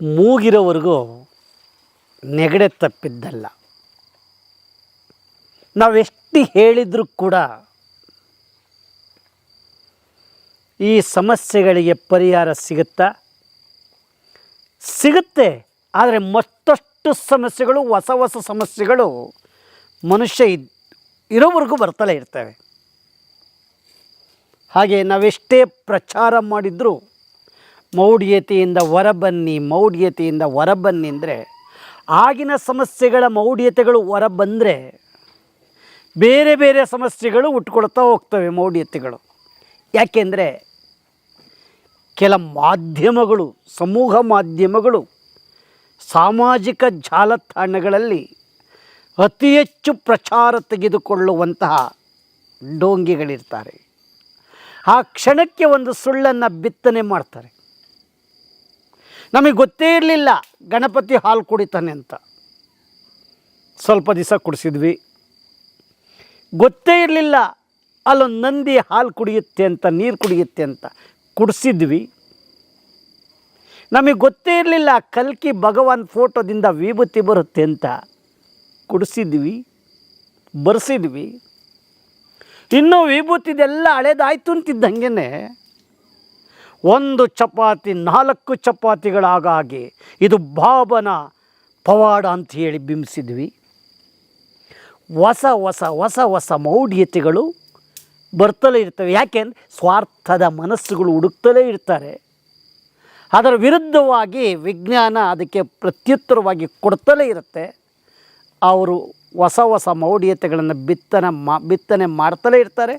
ಮೂಗಿರೋವರೆಗೂ ನೆಗಡೆ ತಪ್ಪಿದ್ದಲ್ಲ. ನಾವೆಷ್ಟು ಹೇಳಿದರೂ ಕೂಡ ಈ ಸಮಸ್ಯೆಗಳಿಗೆ ಪರಿಹಾರ ಸಿಗುತ್ತಾ? ಸಿಗುತ್ತೆ, ಆದರೆ ಮತ್ತಷ್ಟು ಸಮಸ್ಯೆಗಳು, ಹೊಸ ಹೊಸ ಸಮಸ್ಯೆಗಳು ಮನುಷ್ಯ ಇದ್ ಇರೋವರೆಗೂ ಬರ್ತಲೇ ಇರ್ತವೆ. ಹಾಗೆ ನಾವೆಷ್ಟೇ ಪ್ರಚಾರ ಮಾಡಿದರೂ ಮೌಢ್ಯತೆಯಿಂದ ಹೊರಬನ್ನಿ ಮೌಢ್ಯತೆಯಿಂದ ಹೊರಬನ್ನಿ ಅಂದರೆ ಆಗಿನ ಸಮಸ್ಯೆಗಳ ಮೌಢ್ಯತೆಗಳು ಹೊರಬಂದರೆ ಬೇರೆ ಬೇರೆ ಸಮಸ್ಯೆಗಳು ಉಟ್ಕೊಳ್ತಾ ಹೋಗ್ತವೆ ಮೌಢ್ಯತೆಗಳು. ಯಾಕೆಂದರೆ ಕೆಲ ಮಾಧ್ಯಮಗಳು, ಸಮೂಹ ಮಾಧ್ಯಮಗಳು ಸಾಮಾಜಿಕ ಜಾಲತಾಣಗಳಲ್ಲಿ ಅತಿ ಹೆಚ್ಚು ಪ್ರಚಾರ ತೆಗೆದುಕೊಳ್ಳುವಂತಹ ಡೋಂಗಿಗಳಿರ್ತಾರೆ. ಆ ಕ್ಷಣಕ್ಕೆ ಒಂದು ಸುಳ್ಳನ್ನು ಬಿತ್ತನೆ ಮಾಡ್ತಾರೆ. ನಮಗೆ ಗೊತ್ತೇ ಇರಲಿಲ್ಲ, ಗಣಪತಿ ಹಾಲು ಕುಡಿತಾನೆ ಅಂತ. ಸ್ವಲ್ಪ ದಿವಸ ಕುಡಿಸಿದ್ವಿ. ಗೊತ್ತೇ ಇರಲಿಲ್ಲ, ಅಲ್ಲೊಂದು ನಂದಿ ಹಾಲು ಕುಡಿಯುತ್ತೆ ಅಂತ, ನೀರು ಕುಡಿಯುತ್ತೆ ಅಂತ ಕುಡಿಸಿದ್ವಿ. ನಮಗೆ ಗೊತ್ತೇ ಇರಲಿಲ್ಲ, ಕಲ್ಕಿ ಭಗವಾನ್ ಫೋಟೋದಿಂದ ವಿಭೂತಿ ಬರುತ್ತೆ ಅಂತ ಕುಡಿಸಿದ್ವಿ, ಬರ್ಸಿದ್ವಿ. ಇನ್ನೂ ವಿಭೂತಿದೆಲ್ಲ ಹಳೇದಾಯ್ತು ಅಂತಿದ್ದಂಗೆ ಒಂದು ಚಪಾತಿ, ನಾಲ್ಕು ಚಪಾತಿಗಳಾಗಾಗಿ ಇದು ಬಾಬನ ಪವಾಡ ಅಂತ ಹೇಳಿ ಬಿಂಬಿಸಿದ್ವಿ. ಹೊಸ ಹೊಸ ಹೊಸ ಹೊಸ ಮೌಢ್ಯತೆಗಳು ಬರ್ತಲೇ ಇರ್ತವೆ. ಯಾಕೆಂದ್ರೆ ಸ್ವಾರ್ಥದ ಮನಸ್ಸುಗಳು ಹುಡುಕ್ತಲೇ ಇರ್ತಾರೆ. ಅದರ ವಿರುದ್ಧವಾಗಿ ವಿಜ್ಞಾನ ಅದಕ್ಕೆ ಪ್ರತ್ಯುತ್ತರವಾಗಿ ಕೊಡ್ತಲೇ ಇರುತ್ತೆ. ಅವರು ಹೊಸ ಹೊಸ ಮೌಢ್ಯತೆಗಳನ್ನು ಬಿತ್ತನೆ ಮಾ, ಬಿತ್ತನೆ ಮಾಡ್ತಲೇ ಇರ್ತಾರೆ.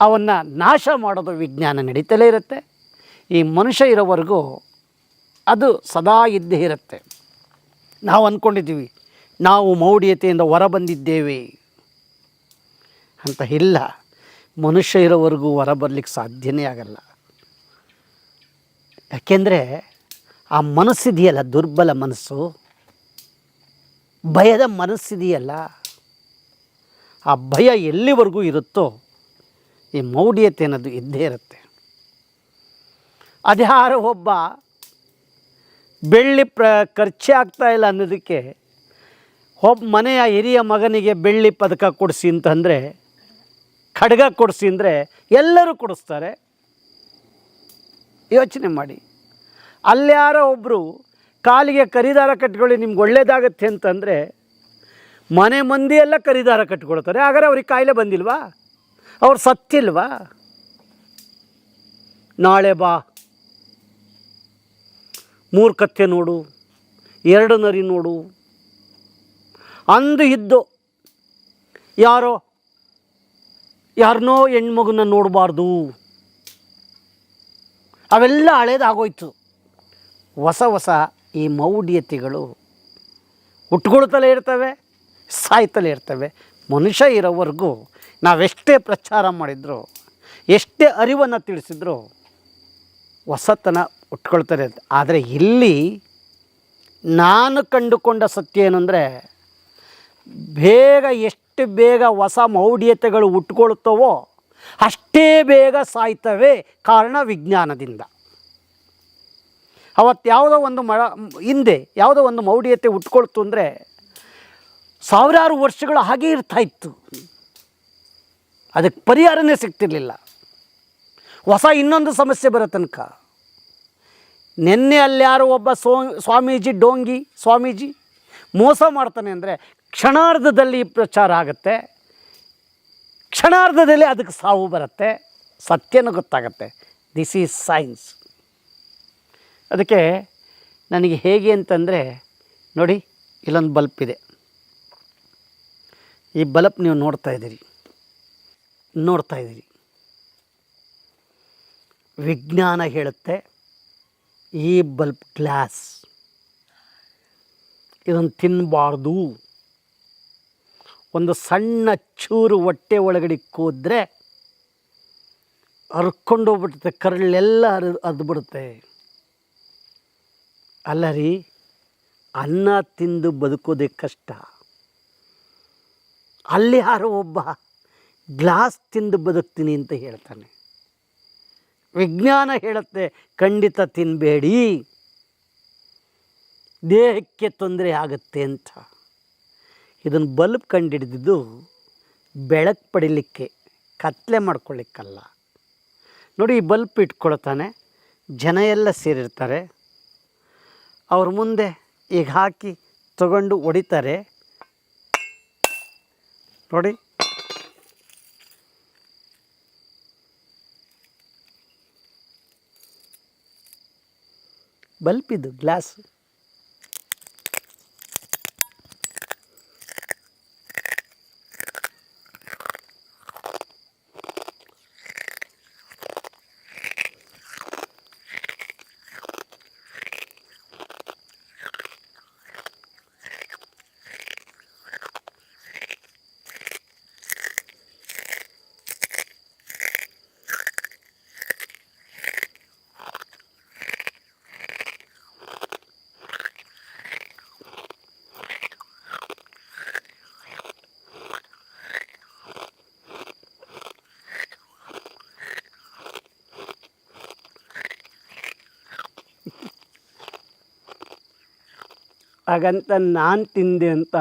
ಅವನ್ನು ನಾಶ ಮಾಡೋದು ವಿಜ್ಞಾನ ನಡೀತಲೇ ಇರುತ್ತೆ. ಈ ಮನುಷ್ಯ ಇರೋವರೆಗೂ ಅದು ಸದಾ ಇದ್ದೇ ಇರುತ್ತೆ. ನಾವು ಅಂದ್ಕೊಂಡಿದ್ದೀವಿ ನಾವು ಮೌಢ್ಯತೆಯಿಂದ ಹೊರಬಂದಿದ್ದೇವೆ ಅಂತ ಇಲ್ಲ, ಮನುಷ್ಯ ಇರೋವರೆಗೂ ಹೊರಬರ್ಲಿಕ್ಕೆ ಸಾಧ್ಯನೇ ಆಗಲ್ಲ. ಯಾಕೆಂದರೆ ಆ ಮನಸ್ಸಿದೆಯಲ್ಲ ದುರ್ಬಲ ಮನಸ್ಸು. ಭಯದ ಮನಸ್ಸಿದೆಯಲ್ಲ ಆ ಭಯ ಎಲ್ಲಿವರೆಗೂ ಇರುತ್ತೋ ಈ ಮೌಢ್ಯತೆ ಅನ್ನೋದು ಇದ್ದೇ ಇರುತ್ತೆ. ಅದ್ಯಾರು ಒಬ್ಬ ಬೆಳ್ಳಿ ಪ್ರ ಖರ್ಚೇ ಆಗ್ತಾ ಇಲ್ಲ ಅನ್ನೋದಕ್ಕೆ ಒಬ್ಬ ಮನೆಯ ಹಿರಿಯ ಮಗನಿಗೆ ಬೆಳ್ಳಿ ಪದಕ ಕೊಡಿಸಿ ಅಂತಂದರೆ, ಖಡ್ಗ ಕೊಡಿಸಿ ಅಂದರೆ ಎಲ್ಲರೂ ಕೊಡಿಸ್ತಾರೆ. ಯೋಚನೆ ಮಾಡಿ. ಅಲ್ಯಾರೋ ಒಬ್ಬರು ಕಾಲಿಗೆ ಕರಿದಾರ ಕಟ್ಕೊಳ್ಳಿ, ನಿಮ್ಗೆ ಒಳ್ಳೇದಾಗತ್ತೆ ಅಂತಂದರೆ ಮನೆ ಮಂದಿ ಎಲ್ಲ ಕರಿದಾರ ಕಟ್ಕೊಳ್ತಾರೆ. ಹಾಗಾದ್ರೆ ಅವ್ರಿಗೆ ಕಾಯಿಲೆ ಬಂದಿಲ್ವಾ? ಅವ್ರು ಸತ್ತಿಲ್ವಾ? ನಾಳೆ ಬಾ. ಮೂರು ಕತ್ತೆ ನೋಡು, ಎರಡು ನರಿ ನೋಡು. ಅಂದು ಇದ್ದು ಯಾರೋ ಯಾರನ್ನೋ ಹೆಣ್ಮಗನ್ನ ನೋಡಬಾರ್ದು. ಅವೆಲ್ಲ ಹಳೇದಾಗೋಯ್ತು. ಹೊಸ ಹೊಸ ಈ ಮೌಢ್ಯತೆಗಳು ಹುಟ್ಕೊಳ್ತಲೇ ಇರ್ತವೆ, ಸಾಯ್ತಲೇ ಇರ್ತವೆ. ಮನುಷ್ಯ ಇರೋವರೆಗೂ ನಾವೆಷ್ಟೇ ಪ್ರಚಾರ ಮಾಡಿದ್ರು, ಎಷ್ಟೇ ಅರಿವನ್ನು ತಿಳಿಸಿದ್ರು ಹೊಸತನ ಉಟ್ಕೊಳ್ತಾರೆ ಆದರೆ ಇಲ್ಲಿ ನಾನು ಕಂಡುಕೊಂಡ ಸತ್ಯ ಏನು ಅಂದರೆ ಬೇಗ ಎಷ್ಟು ಬೇಗ ಹೊಸ ಮೌಢ್ಯತೆಗಳು ಹುಟ್ಕೊಳ್ತವೋ ಅಷ್ಟೇ ಬೇಗ ಸಾಯ್ತವೆ ಕಾರಣ ವಿಜ್ಞಾನದಿಂದ. ಅವತ್ತು ಯಾವುದೋ ಒಂದು ಮಳ, ಹಿಂದೆ ಯಾವುದೋ ಒಂದು ಮೌಢ್ಯತೆ ಉಟ್ಕೊಳ್ತು ಅಂದರೆ ಸಾವಿರಾರು ವರ್ಷಗಳು ಹಾಗೆ ಇರ್ತಾ ಇತ್ತು. ಅದಕ್ಕೆ ಪರಿಹಾರನೇ ಸಿಗ್ತಿರ್ಲಿಲ್ಲ. ಹೊಸ ಇನ್ನೊಂದು ಸಮಸ್ಯೆ ಬರೋ ತನಕ. ನಿನ್ನೆ ಅಲ್ಲಿ ಒಬ್ಬ ಸೋ, ಸ್ವಾಮೀಜಿ ಡೋಂಗಿ, ಸ್ವಾಮೀಜಿ ಮೋಸ ಮಾಡ್ತಾನೆ ಅಂದರೆ ಕ್ಷಣಾರ್ಧದಲ್ಲಿ ಪ್ರಚಾರ ಆಗುತ್ತೆ. ಕ್ಷಣಾರ್ಧದಲ್ಲಿ ಅದಕ್ಕೆ ಸಾವು ಬರುತ್ತೆ. ಸತ್ಯನೂ ಗೊತ್ತಾಗತ್ತೆ. ದಿಸ್ ಈಸ್ ಸೈನ್ಸ್ ಅದಕ್ಕೆ ನನಗೆ ಹೇಗೆ ಅಂತಂದರೆ, ನೋಡಿ, ಇಲ್ಲೊಂದು ಬಲ್ಪ್ ಇದೆ. ಈ ಬಲ್ಪ್ ನೀವು ನೋಡ್ತಾ ಇದ್ದೀರಿ. ನೋಡ್ತಾ ಇದ್ದೀರಿ. ವಿಜ್ಞಾನ ಹೇಳುತ್ತೆ, ಈ ಬಲ್ಪ್ ಗ್ಲಾಸ್. ಇದನ್ನು ತಿನ್ನಬಾರ್ದು ಒಂದು ಸಣ್ಣ ಚೂರು ಹೊಟ್ಟೆ ಒಳಗಡೆ ಕೂದ್ರೆ ಹರ್ಕೊಂಡು ಹೋಗ್ಬಿಡುತ್ತೆ ಕರಳೆಲ್ಲ ಹರಿ ಹರಿದು ಬಿಡುತ್ತೆ. ಅಲ್ಲ ರೀ, ಅನ್ನ ತಿಂದು ಬದುಕೋದೇ ಕಷ್ಟ. ಅಲ್ಲಿ ಯಾರೋ ಒಬ್ಬ ಗ್ಲಾಸ್ ತಿಂದು ಬದುಕ್ತೀನಿ ಅಂತ ಹೇಳ್ತಾನೆ. ವಿಜ್ಞಾನ ಹೇಳುತ್ತೆ, ಖಂಡಿತ ತಿನ್ನಬೇಡಿ ದೇಹಕ್ಕೆ ತೊಂದರೆ ಆಗುತ್ತೆ ಅಂತ. ಇದನ್ನು ಬಲ್ಬ್ ಕಂಡುಹಿಡಿದಿದ್ದು ಬೆಳಕು ಪಡಿಲಿಕ್ಕೆ, ಕತ್ಲೆ ಮಾಡ್ಕೊಳ್ಳಿಕ್ಕಲ್ಲ. ನೋಡಿ ಈ ಬಲ್ಪ್ ಇಟ್ಕೊಳ್ತಾನೆ, ಜನ ಎಲ್ಲ ಸೇರಿರ್ತಾರೆ. ಅವ್ರ ಮುಂದೆ ಈಗ ಹಾಕಿ ತಗೊಂಡು ಹೊಡಿತಾರೆ. ನೋಡಿ. ಬಲ್ಪಿದು ಗ್ಲಾಸ್. ಹಾಗಂತ ನಾನು ತಿಂದೆ ಅಂತ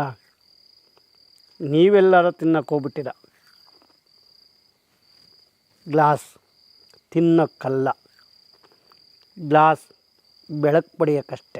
ನೀವೆಲ್ಲರೂ ತಿನ್ನಕ್ಕೆ ಹೋಗ್ಬಿಟ್ಟಿದ ಗ್ಲಾಸ್ ತಿನ್ನೋಕ್ಕಲ್ಲ. ಗ್ಲಾಸ್ ಬೆಳಕು ಪಡೆಯೋಕ್ಕಷ್ಟೆ.